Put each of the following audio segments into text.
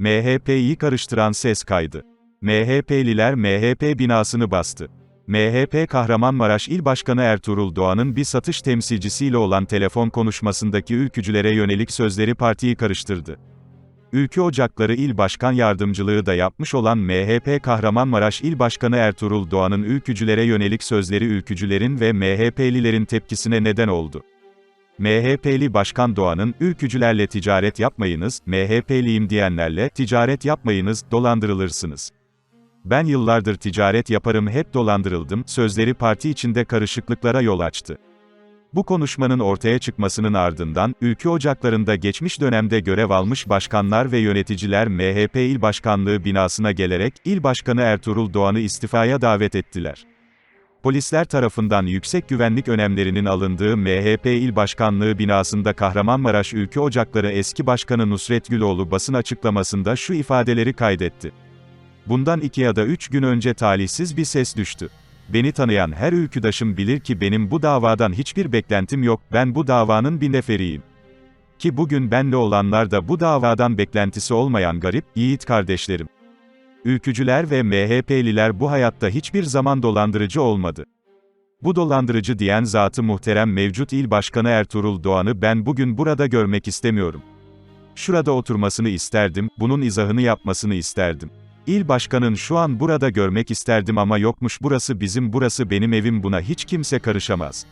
MHP'yi karıştıran ses kaydı. MHP'liler MHP binasını bastı. MHP Kahramanmaraş İl Başkanı Ertuğrul Doğan'ın bir satış temsilcisiyle olan telefon konuşmasındaki ülkücülere yönelik sözleri partiyi karıştırdı. Ülkü Ocakları İl Başkan Yardımcılığı da yapmış olan MHP Kahramanmaraş İl Başkanı Ertuğrul Doğan'ın ülkücülere yönelik sözleri ülkücülerin ve MHP'lilerin tepkisine neden oldu. MHP'li Başkan Doğan'ın, ülkücülerle ticaret yapmayınız, MHP'liyim diyenlerle, ticaret yapmayınız, dolandırılırsınız. Ben yıllardır ticaret yaparım hep dolandırıldım, sözleri parti içinde karışıklıklara yol açtı. Bu konuşmanın ortaya çıkmasının ardından, ülke ocaklarında geçmiş dönemde görev almış başkanlar ve yöneticiler MHP İl Başkanlığı binasına gelerek, İl Başkanı Ertuğrul Doğan'ı istifaya davet ettiler. Polisler tarafından yüksek güvenlik önlemlerinin alındığı MHP İl Başkanlığı binasında Kahramanmaraş Ülke Ocakları eski başkanı Nusret Güloğlu basın açıklamasında şu ifadeleri kaydetti. Bundan iki ya da üç gün önce talihsiz bir ses düştü. Beni tanıyan her ülküdaşım bilir ki benim bu davadan hiçbir beklentim yok, ben bu davanın bir neferiyim. Ki bugün benle olanlar da bu davadan beklentisi olmayan garip, yiğit kardeşlerim. Ülkücüler ve MHP'liler bu hayatta hiçbir zaman dolandırıcı olmadı. Bu dolandırıcı diyen zatı muhterem mevcut il başkanı Ertuğrul Doğan'ı ben bugün burada görmek istemiyorum. Şurada oturmasını isterdim, bunun izahını yapmasını isterdim. İl başkanın şu an burada görmek isterdim ama yokmuş burası bizim burası benim evim buna hiç kimse karışamaz.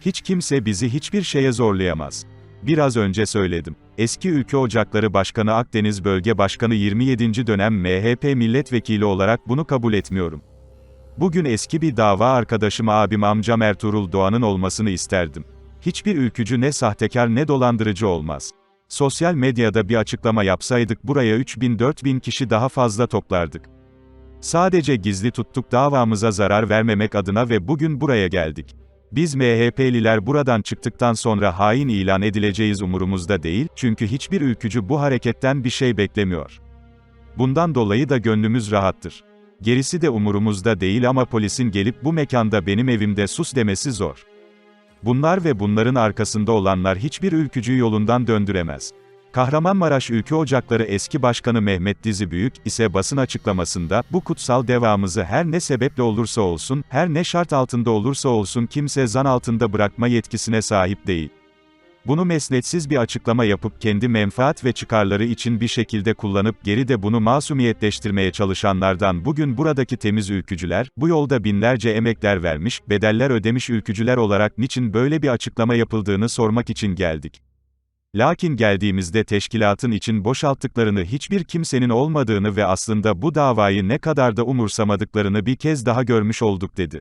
Hiç kimse bizi hiçbir şeye zorlayamaz. Biraz önce söyledim. Eski Ülke Ocakları Başkanı Akdeniz Bölge Başkanı 27. dönem MHP milletvekili olarak bunu kabul etmiyorum. Bugün eski bir dava arkadaşım abim amcam Ertuğrul Doğan'ın olmasını isterdim. Hiçbir ülkücü ne sahtekar ne dolandırıcı olmaz. Sosyal medyada bir açıklama yapsaydık buraya 3000-4000 kişi daha fazla toplardık. Sadece gizli tuttuk davamıza zarar vermemek adına ve bugün buraya geldik. Biz MHP'liler buradan çıktıktan sonra hain ilan edileceğiz umurumuzda değil, çünkü hiçbir ülkücü bu hareketten bir şey beklemiyor. Bundan dolayı da gönlümüz rahattır. Gerisi de umurumuzda değil ama polisin gelip bu mekanda benim evimde sus demesi zor. Bunlar ve bunların arkasında olanlar hiçbir ülkücüyü yolundan döndüremez. Kahramanmaraş Ülke Ocakları eski başkanı Mehmet Dizi Büyük ise basın açıklamasında bu kutsal devamızı her ne sebeple olursa olsun, her ne şart altında olursa olsun kimse zan altında bırakma yetkisine sahip değil. Bunu mesnetsiz bir açıklama yapıp kendi menfaat ve çıkarları için bir şekilde kullanıp geri de bunu masumiyetleştirmeye çalışanlardan bugün buradaki temiz ülkücüler, bu yolda binlerce emekler vermiş, bedeller ödemiş ülkücüler olarak niçin böyle bir açıklama yapıldığını sormak için geldik. Lakin geldiğimizde teşkilatın için boşalttıklarını hiçbir kimsenin olmadığını ve aslında bu davayı ne kadar da umursamadıklarını bir kez daha görmüş olduk dedi.